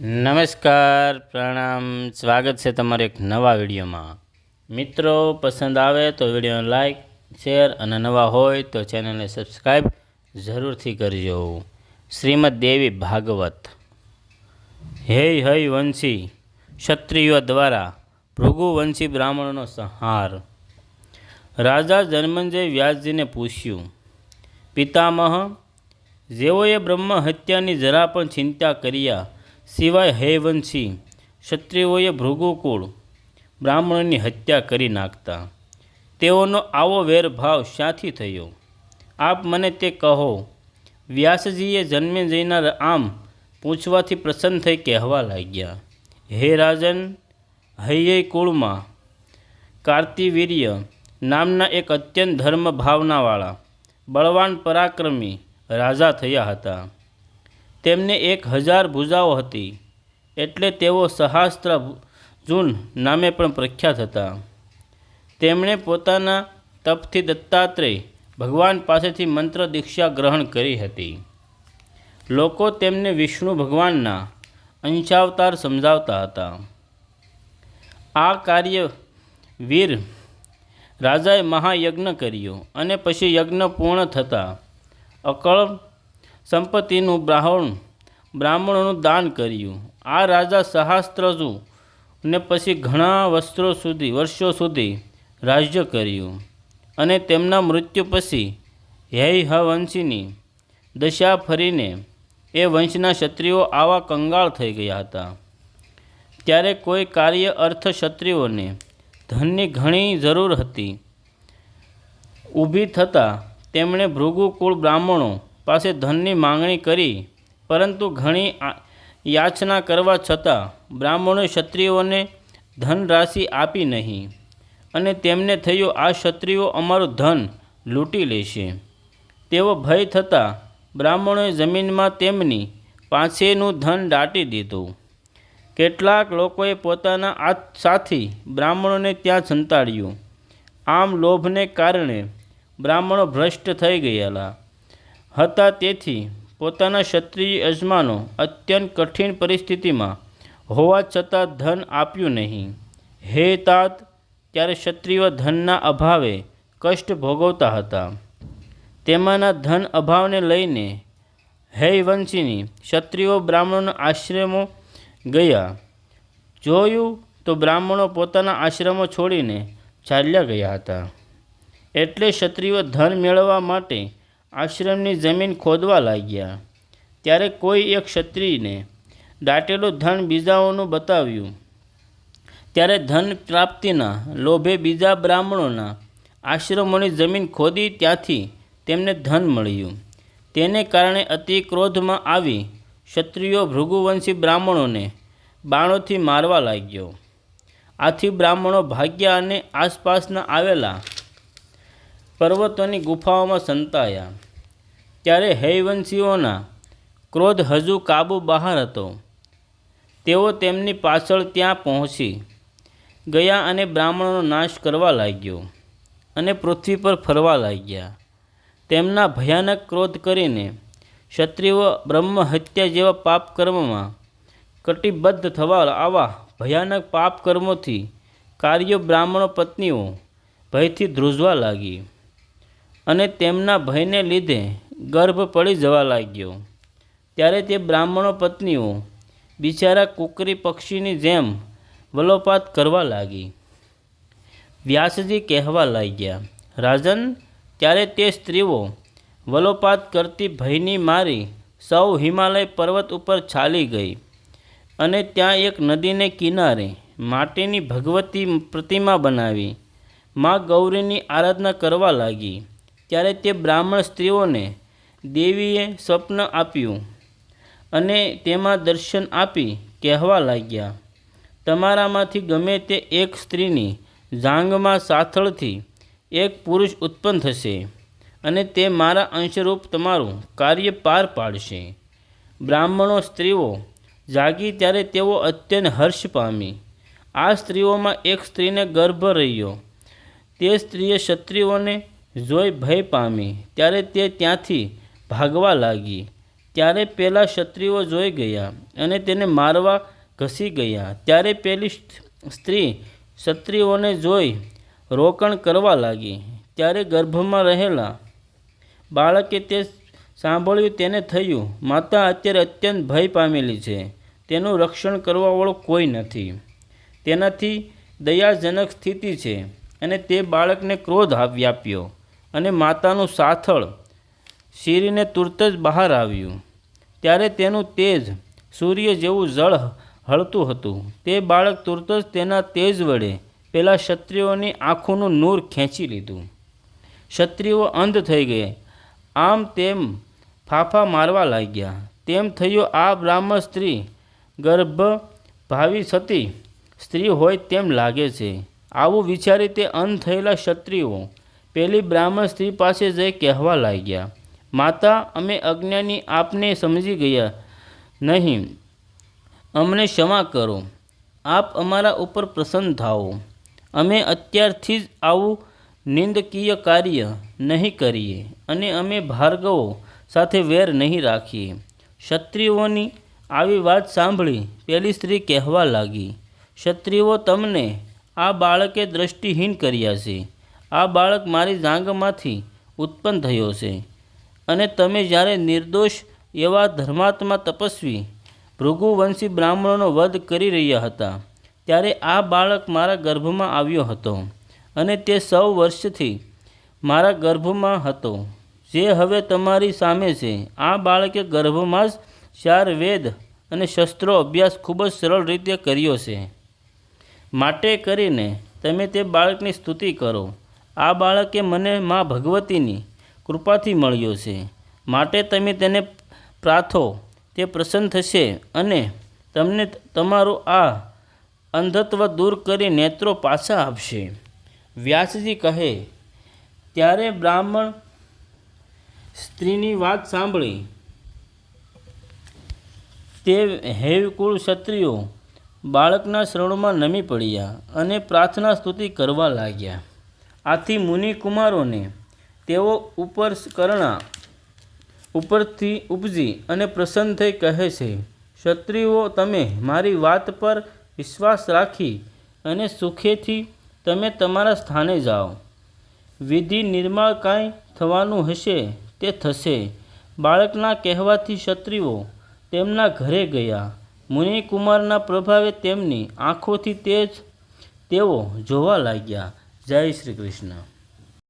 નમસ્કાર, પ્રણામ. સ્વાગત છે તમારે એક નવા વિડીયોમાં. મિત્રો, પસંદ આવે તો વિડીયોને લાઇક શેર અને નવા હોય તો ચેનલને સબસ્ક્રાઈબ જરૂરથી કરજો. શ્રીમદ દેવી ભાગવત. હે હૈ વંશી, ક્ષત્રિયો દ્વારા ભૃગુવંશી બ્રાહ્મણોનો સંહાર. રાજા જન્મંજય વ્યાસજીને પૂછ્યું, પિતામહ, જેઓએ બ્રહ્મ હત્યાની જરા પણ ચિંતા કર્યા સિવાય હૈવંશી ક્ષત્રિયોએ ભૃગુકુળ, બ્રાહ્મણોની હત્યા કરી નાખતા. તેઓનો આવો વેરભાવ શાથી થયો. આપ મને તે કહો, વ્યાસજીએ જન્મે જઈનાર આમ પૂછવાથી પ્રસન્ન થઈ કહેવા લાગ્યા. હે રાજન, હૈયે કુળમાં, કાર્તિવીર્ય નામના એક અત્યંત ધર્મ ભાવનાવાળા બળવાન પરાક્રમી રાજા થયા હતા. તેમને એક હજાર ભુજાઓ હતી, એટલે તેઓ સહાસ્ત્ર જૂન નામે પણ પ્રખ્યાત હતા. તેમણે પોતાના તપથી દત્તાત્રેય ભગવાન પાસેથી મંત્ર દીક્ષા ગ્રહણ કરી હતી. લોકો તેમને વિષ્ણુ ભગવાનના અંશાવતાર સમજાવતા હતા. આ કાર્ય વીર રાજાએ મહાયજ્ઞ કર્યો અને પછી યજ્ઞ પૂર્ણ થતાં અકળ સંપત્તિનું બ્રાહ્મણ, બ્રાહ્મણોનું દાન કર્યું. આ રાજા સહસ્ત્રજુ ને પછી ઘણા વસ્ત્રો સુધી, વર્ષો સુધી રાજ્ય કર્યું. અને તેમના મૃત્યુ પછી હૈ વંશીની દશા ફરીને એ વંશના ક્ષત્રિયો આવા કંગાળ થઈ ગયા હતા. ત્યારે કોઈ કાર્ય અર્થ ક્ષત્રિયોને ધનની ઘણી જરૂર હતી. ઊભી થતાં તેમણે ભૃગુકુળ બ્રાહ્મણો પાસે ધનની માંગણી કરી, પરંતુ ઘણી યાચના કરવા છતાં બ્રાહ્મણોએ ક્ષત્રિયોને ધનરાશિ આપી નહીં અને તેમને થયું આ ક્ષત્રિયો અમારું ધન લૂંટી લેશે. તેવો ભય થતાં બ્રાહ્મણોએ જમીનમાં તેમની પાસેનું ધન દાટી દીધું. કેટલાક લોકોએ પોતાના આ સાથી બ્રાહ્મણોને ત્યાં સંતાડ્યું આમ લોભને કારણે બ્રાહ્મણો ભ્રષ્ટ થઈ ગયેલા. હતા તેથી પોતાના ક્ષત્રિય યજમાનો અત્યંત કઠિન પરિસ્થિતિમાં હોવા છતાં ધન આપ્યું નહીં. હે તાત, ત્યારે ક્ષત્રિયો ધનના અભાવે કષ્ટ ભોગવતા હતા. તેમાંના ધન અભાવને લઈને હૈવંશીની ક્ષત્રિયો બ્રાહ્મણોના આશ્રમો ગયા. જોયું તો બ્રાહ્મણો પોતાના આશ્રમો છોડીને ચાલ્યા ગયા હતા. એટલે ક્ષત્રિયો ધન મેળવવા માટે આશ્રમની જમીન ખોદવા લાગ્યા. ત્યારે કોઈ એક ક્ષત્રિયને દાટેલું ધન બીજાઓનું બતાવ્યું. ત્યારે ધન પ્રાપ્તિના લોભે બીજા બ્રાહ્મણોના આશ્રમોની જમીન ખોદી ત્યાંથી તેમને ધન મળ્યું. તેને કારણે અતિ ક્રોધમાં આવી ક્ષત્રિયો ભૃગુવંશી બ્રાહ્મણોને બાણોથી મારવા લાગ્યો. આથી બ્રાહ્મણો ભાગ્યા અને આસપાસના આવેલા પર્વતોની ગુફાઓમાં સંતાયા. ત્યારે હૈવંશીઓના ક્રોધ હજુ કાબુ બહાર હતો. તેઓ તેમની પાછળ ત્યાં પહોંચી ગયા અને બ્રાહ્મણોનો નાશ કરવા લાગ્યો અને પૃથ્વી પર ફરવા લાગ્યા. તેમના ભયાનક ક્રોધ કરીને ક્ષત્રિયો બ્રહ્મ હત્યા જેવા પાપ કર્મમાં કટિબદ્ધ થવા આવા ભયાનક પાપ કર્મોથી કાર્યો બ્રાહ્મણો પત્નીઓ ભયથી ધ્રુજવા લાગી. અને તેમના ભયને લીધે ગર્ભ પડી જવા લાગ્યો. ત્યારે તે બ્રાહ્મણો પત્નીઓ બિચારા કુકરી પક્ષીની જેમ વલોપાત કરવા લાગી. વ્યાસજી કહેવા લાગ્યા, રાજન, ત્યારે તે સ્ત્રીઓ વલોપાત કરતી ભયની મારી સૌ હિમાલય પર્વત ઉપર ચાલી ગઈ અને ત્યાં એક નદીને કિનારે માટીની ભગવતી પ્રતિમા બનાવી. મા ગૌરીની આરાધના કરવા લાગી. ત્યારે તે બ્રાહ્મણ સ્ત્રીઓને દેવીએ સ્વપ્ન આપ્યું અને તેમાં દર્શન આપી કહેવા લાગ્યા, તમારામાંથી ગમે તે એક સ્ત્રીની જાંગમાં સાથળથી એક પુરુષ ઉત્પન્ન થશે અને તે મારા અંશરૂપ તમારું કાર્ય પાર પાડશે. બ્રાહ્મણો સ્ત્રીઓ જાગી ત્યારે તેઓ અત્યંત હર્ષ પામી. આ સ્ત્રીઓમાં એક સ્ત્રીને ગર્ભ રહ્યો. તે સ્ત્રીએ ક્ષત્રિયોને જોઈ ભય પામી. ત્યારે તે ત્યાંથી ભાગવા લાગી. ત્યારે પેલા ક્ષત્રિયો જોઈ ગયા અને તેને મારવા ઘસી ગયા. ત્યારે પેલી સ્ત્રી ક્ષત્રિયોને જોઈ રોકણ કરવા લાગી. ત્યારે ગર્ભમાં રહેલા બાળકે તે સાંભળ્યું તેને થયું, માતા, અત્યારે અત્યંત ભય પામેલી છે. તેનું રક્ષણ કરવાવાળો કોઈ નથી. તેનાથી દયાજનક સ્થિતિ છે. અને તે બાળકને ક્રોધ વ્યાપ્યો અને માતાનું સાથળ શીરીને તુરત જ બહાર આવ્યું. ત્યારે તેનું તેજ સૂર્ય જેવું જળ હળતું હતું. તે બાળક તુરત જ તેના તેજ વડે પેલા ક્ષત્રિયોની આંખોનું નૂર ખેંચી લીધું. ક્ષત્રિયો અંધ થઈ ગયા. આમ તેમ ફાફા મારવા લાગ્યા. તેમ થયું આ બ્રાહ્મણ સ્ત્રી. ગર્ભ ભાવી સતી સ્ત્રી હોય તેમ લાગે છે. આવું વિચારી તે અંધ થયેલા ક્ષત્રિયો પેલી બ્રાહ્મણ સ્ત્રી પાસે જઈ કહેવા લાગ્યા, માતા, અમે અજ્ઞાની આપને સમજી ગયા નહીં. અમને ક્ષમા કરો. આપ અમારા ઉપર પ્રસન્ન થાઓ. અમે અત્યારથી જ આવું નિંદકીય કાર્ય નહીં કરીએ અને અમે ભાર્ગવો સાથે વેર નહીં રાખીએ. ક્ષત્રિયોની આવી વાત સાંભળી પેલી સ્ત્રી કહેવા લાગી, ક્ષત્રિયો, તમને આ બાળકે દ્રષ્ટિહીન કર્યા છે. આ બાળક મારી જાંગમાંથી ઉત્પન્ન થયો છે અને તમે જ્યારે નિર્દોષ એવા ધર્માત્મા તપસ્વી ભૃગુવંશી બ્રાહ્મણોનો વધ કરી રહ્યા હતા, ત્યારે આ બાળક મારા ગર્ભમાં આવ્યો હતો અને તે સૌ વર્ષથી મારા ગર્ભમાં હતો. જે હવે તમારી સામે છે. આ બાળકે ગર્ભમાં જ ચાર વેદ અને શસ્ત્રો અભ્યાસ ખૂબ જ સરળ રીતે કર્યો છે. માટે કરીને તમે તે બાળકની સ્તુતિ કરો. આ બાળકે મને મા ભગવતીની કૃપાથી મળ્યો છે. માટે તમે તેને પ્રાર્થો, તે પ્રસન્ન થશે અને તમને તમારું આ અંધત્વ દૂર કરી નેત્રો પાછા આપશે. વ્યાસજી કહે, ત્યારે બ્રાહ્મણ સ્ત્રીની વાત સાંભળી. તે હેવકુળ ક્ષત્રિયો બાળકના શરણોમાં નમી પડ્યા અને પ્રાર્થના સ્તુતિ કરવા લાગ્યા. આથી મુનિ કુમારોને તેઓ ઉપર કરણા ઉપરથી ઉપજી અને પ્રસન્ન થઈ કહે છે ક્ષત્રિયો તમે મારી વાત પર વિશ્વાસ રાખી અને સુખેથી તમે તમારા સ્થાને જાઓ. વિધિ નિર્માણ કાંઈ થવાનું હશે તે થશે. બાળકના કહેવાથી ક્ષત્રિયો તેમના ઘરે ગયા. મુનિકુમારના પ્રભાવે તેમની આંખોથી તેજ તેઓ જોવા લાગ્યા. જય શ્રી કૃષ્ણ.